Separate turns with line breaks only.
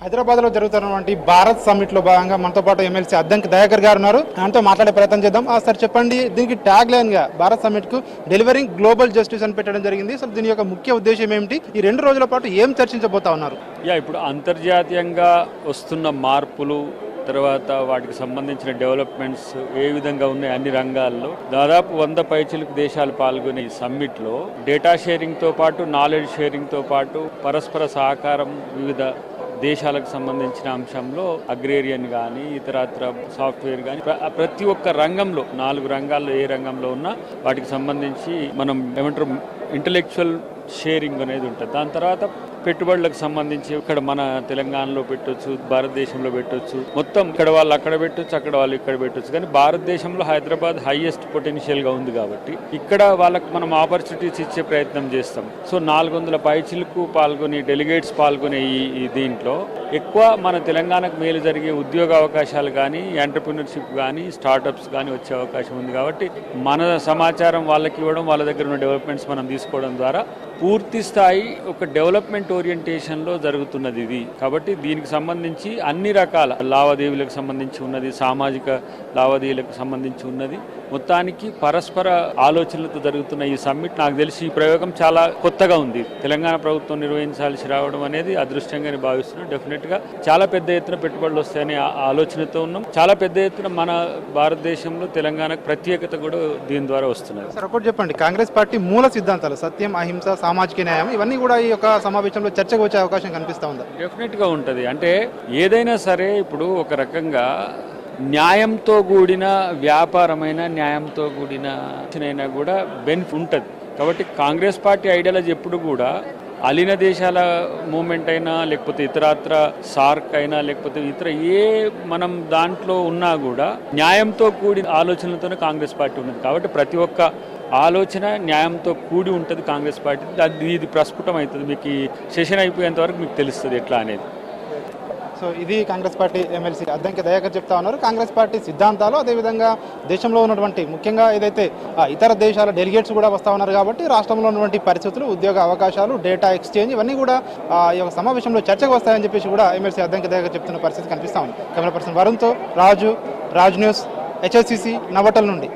హైదరాబాద్లో జరుగుతున్నటువంటి భారత్ సమ్మిట్లో భాగంగా మనతో పాటు ఎమ్మెల్సీ అద్దంకి దయాకర్ గారు ఉన్నారు. ఆయనతో మాట్లాడే ప్రయత్నం చేద్దాం. ఆ సార్ చెప్పండి దీనికి ట్యాగ్ లైన్గా భారత్ సమ్మిట్కు డెలివరింగ్ గ్లోబల్ జస్టిస్ అని పెట్టడం జరిగింది. అసలు దీని యొక్క ముఖ్య ఉద్దేశం ఏమిటి? ఈ రెండు రోజుల పాటు ఏం చర్చించబోతా ఉన్నారు?
యా ఇప్పుడు అంతర్జాతీయంగా వస్తున్న మార్పులు తర్వాత వాటికి సంబంధించిన డెవలప్మెంట్స్ ఏ విధంగా ఉన్నాయి అన్ని రంగాల్లో దాదాపు వంద పైచిలకు దేశాలు పాల్గొనే ఈ సమ్మిట్లో డేటా షేరింగ్తో పాటు నాలెడ్జ్ షేరింగ్తో పాటు పరస్పర సహకారం వివిధ దేశాలకు సంబంధించిన అంశంలో అగ్రేరియన్ కానీ ఇతరత్ర సాఫ్ట్వేర్ కానీ ప్రతి ఒక్క రంగంలో నాలుగు రంగాల్లో ఏ రంగంలో ఉన్నా వాటికి సంబంధించి మనం ఏమంటారు ఇంటలెక్చువల్ షేరింగ్ అనేది ఉంటుంది. దాని తర్వాత పెట్టుబడులకు సంబంధించి ఇక్కడ మన తెలంగాణలో పెట్టొచ్చు భారతదేశంలో పెట్టొచ్చు. మొత్తం ఇక్కడ వాళ్ళు అక్కడ పెట్టొచ్చు అక్కడ వాళ్ళు ఇక్కడ పెట్టొచ్చు. కానీ భారతదేశంలో హైదరాబాద్ హైయెస్ట్ పొటెన్షియల్గా ఉంది కాబట్టి ఇక్కడ వాళ్ళకి మనం ఆపర్చునిటీస్ ఇచ్చే ప్రయత్నం చేస్తాం. సో నాలుగు వందల పైచిలకు పాల్గొని డెలిగేట్స్ పాల్గొనే ఈ ఈ దీంట్లో ఎక్కువ మన తెలంగాణకు మేలు జరిగే ఉద్యోగ అవకాశాలు కానీ ఎంటర్ప్రినర్షిప్ కానీ స్టార్టప్స్ కానీ వచ్చే అవకాశం ఉంది కాబట్టి మన సమాచారం వాళ్ళకి ఇవ్వడం వాళ్ళ దగ్గర ఉన్న డెవలప్మెంట్స్ మనం తీసుకోవడం ద్వారా పూర్తి స్థాయి ఒక డెవలప్మెంట్ ఓరియంటేషన్లో జరుగుతున్నది ఇది. కాబట్టి దీనికి సంబంధించి అన్ని రకాల లావాదేవీలకు సంబంధించి ఉన్నది సామాజిక లావాదేవీలకు సంబంధించి ఉన్నది. మొత్తానికి పరస్పర ఆలోచనలతో జరుగుతున్న ఈ సమ్మిట్ నాకు తెలిసి ఈ ప్రయోగం చాలా కొత్తగా ఉంది. తెలంగాణ ప్రభుత్వం నిర్వహించాల్సి రావడం అనేది అదృష్టంగానే భావిస్తున్నాం. డెఫినెట్గా చాలా పెద్ద ఎత్తున పెట్టుబడులు వస్తాయనే ఆలోచనతో ఉన్నాం. చాలా పెద్ద ఎత్తున మన భారతదేశంలో తెలంగాణకు ప్రత్యేకత కూడా దీని ద్వారా వస్తున్నది.
సార్ చెప్పండి. కాంగ్రెస్ పార్టీ మూల సిద్ధాంతం సిద్ధాంతాలు సత్యం అహింస సామాజిక న్యాయం ఇవన్నీ కూడా ఈ యొక్క సమావేశంలో చర్చకు వచ్చే అవకాశం కనిపిస్తా ఉందా.
డెఫినెట్గా ఉంటుంది. అంటే ఏదైనా సరే ఇప్పుడు ఒక రకంగా న్యాయంతో కూడిన వ్యాపారమైన న్యాయంతో కూడిన కూడా బెనిఫిట్ ఉంటుంది. కాబట్టి కాంగ్రెస్ పార్టీ ఐడియాలజీ ఎప్పుడు కూడా అలీన దేశాల మూమెంట్ అయినా లేకపోతే ఇతరత్ర సార్క్ అయినా లేకపోతే ఇతర ఏ మనం దాంట్లో ఉన్నా కూడా న్యాయంతో కూడిన ఆలోచనలతోనే కాంగ్రెస్ పార్టీ ఉన్నది. కాబట్టి ప్రతి ఒక్క ఆలోచన న్యాయంతో కూడి ఉంటుంది కాంగ్రెస్ పార్టీ అది ఇది ప్రస్ఫుటం అవుతుంది. మీకు ఈ సెషన్ అయిపోయేంత వరకు మీకు తెలుస్తుంది ఎట్లా అనేది.
సో ఇది కాంగ్రెస్ పార్టీ ఎమ్మెల్సీ అద్దంకి దయాకర్ చెప్తా ఉన్నారు. కాంగ్రెస్ పార్టీ సిద్ధాంతాలు అదేవిధంగా దేశంలో ఉన్నటువంటి ముఖ్యంగా ఏదైతే ఇతర దేశాల డెలిగేట్స్ కూడా వస్తూ ఉన్నారు కాబట్టి రాష్ట్రంలో ఉన్నటువంటి పరిస్థితులు ఉద్యోగ అవకాశాలు డేటా ఎక్స్చేంజ్ ఇవన్నీ కూడా ఈ యొక్క సమావేశంలో చర్చకు వస్తాయని చెప్పేసి కూడా ఎమ్మెల్సీ అద్దంకి దయాకర్ చెప్తున్న పరిస్థితి కనిపిస్తా ఉంది. కెమెరా పర్సన్ వరుణ్తో రాజు రాజ్ న్యూస్ హెచ్ఎస్సిసి నవటల్ నుండి.